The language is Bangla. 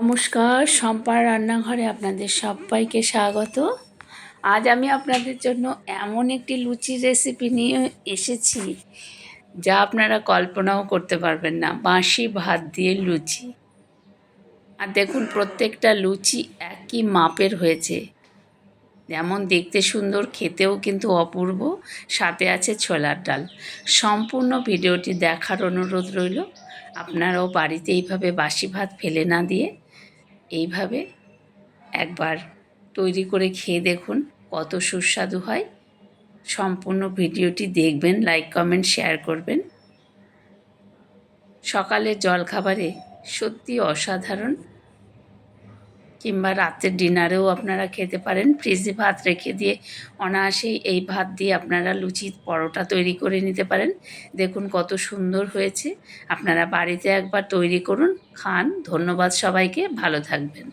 নমস্কার সম্পার রান্নাঘরে আপনাদের সবাইকে স্বাগত। আজ আমি আপনাদের জন্য এমন একটি লুচি রেসিপি নিয়ে এসেছি, যা আপনারা কল্পনাও করতে পারবেন না। বাঁশি ভাত দিয়ে লুচি। আর দেখুন, প্রত্যেকটা লুচি একই মাপের হয়েছে। যেমন দেখতে সুন্দর, খেতেও কিন্তু অপূর্ব। সাথে আছে ছোলার ডাল। সম্পূর্ণ ভিডিওটি দেখার অনুরোধ রইল, আপনারাও বাড়িতে এইভাবে বাসি ভাত ফেলে না দিয়ে এইভাবে একবার তৈরি করে খেয়ে দেখুন কত সুস্বাদু হয়। সম্পূর্ণ ভিডিওটি দেখবেন লাইক কমেন্ট শেয়ার করবেন। সকালের জলখাবারে সত্যি অসাধারণ কিংবা রাতের ডিনারেও আপনারা খেতে পারেন। ফ্রিজে ভাত রেখে দিয়ে অনায়াসেই এই ভাত দিয়ে আপনারা লুচি পরোটা তৈরি করে নিতে পারেন। দেখুন কত সুন্দর হয়েছে। আপনারা বাড়িতে একবার তৈরি করুন, খান। ধন্যবাদ সবাইকে। ভালো থাকবেন।